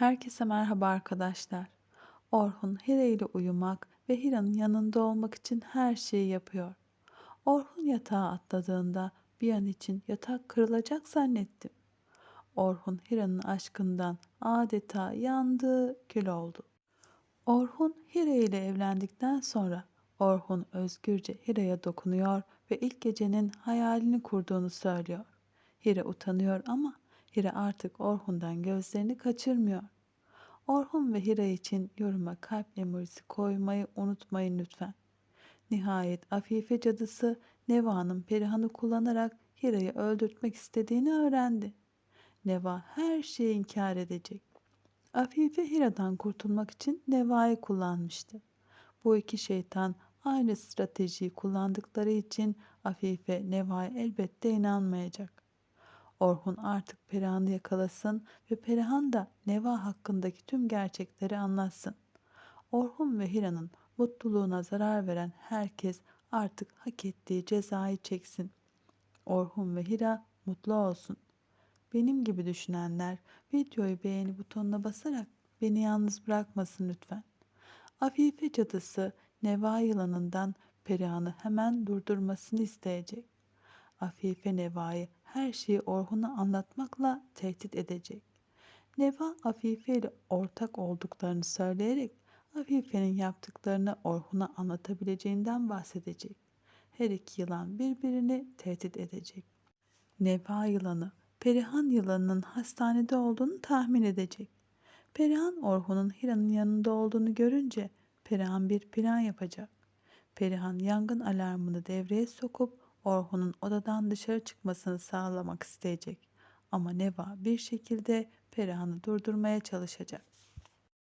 Herkese merhaba arkadaşlar. Orhun Hira ile uyumak ve Hira'nın yanında olmak için her şeyi yapıyor. Orhun yatağa atladığında bir an için yatak kırılacak zannettim. Orhun Hira'nın aşkından adeta yandı, kül oldu. Orhun Hira ile evlendikten sonra Orhun özgürce Hira'ya dokunuyor ve ilk gecenin hayalini kurduğunu söylüyor. Hira utanıyor ama Hira artık Orhun'dan gözlerini kaçırmıyor. Orhun ve Hira için yoruma kalp emojisi koymayı unutmayın lütfen. Nihayet Afife cadısı Neva'nın Perihan'ı kullanarak Hira'yı öldürtmek istediğini öğrendi. Neva her şeyi inkar edecek. Afife Hira'dan kurtulmak için Neva'yı kullanmıştı. Bu iki şeytan aynı stratejiyi kullandıkları için Afife Neva'ya elbette inanmayacak. Orhun artık Perihan'ı yakalasın ve Perihan da Neva hakkındaki tüm gerçekleri anlatsın. Orhun ve Hira'nın mutluluğuna zarar veren herkes artık hak ettiği cezayı çeksin. Orhun ve Hira mutlu olsun. Benim gibi düşünenler videoyu beğeni butonuna basarak beni yalnız bırakmasın lütfen. Afife cadısı Neva yılanından Perihan'ı hemen durdurmasını isteyecek. Afife Neva'yı her şeyi Orhun'a anlatmakla tehdit edecek. Neva Afife ile ortak olduklarını söyleyerek Afife'nin yaptıklarını Orhun'a anlatabileceğinden bahsedecek. Her iki yılan birbirini tehdit edecek. Neva yılanı Perihan yılanının hastanede olduğunu tahmin edecek. Perihan Orhun'un Hira'nın yanında olduğunu görünce Perihan bir plan yapacak. Perihan yangın alarmını devreye sokup Orhun'un odadan dışarı çıkmasını sağlamak isteyecek. Ama Neva bir şekilde Perihan'ı durdurmaya çalışacak.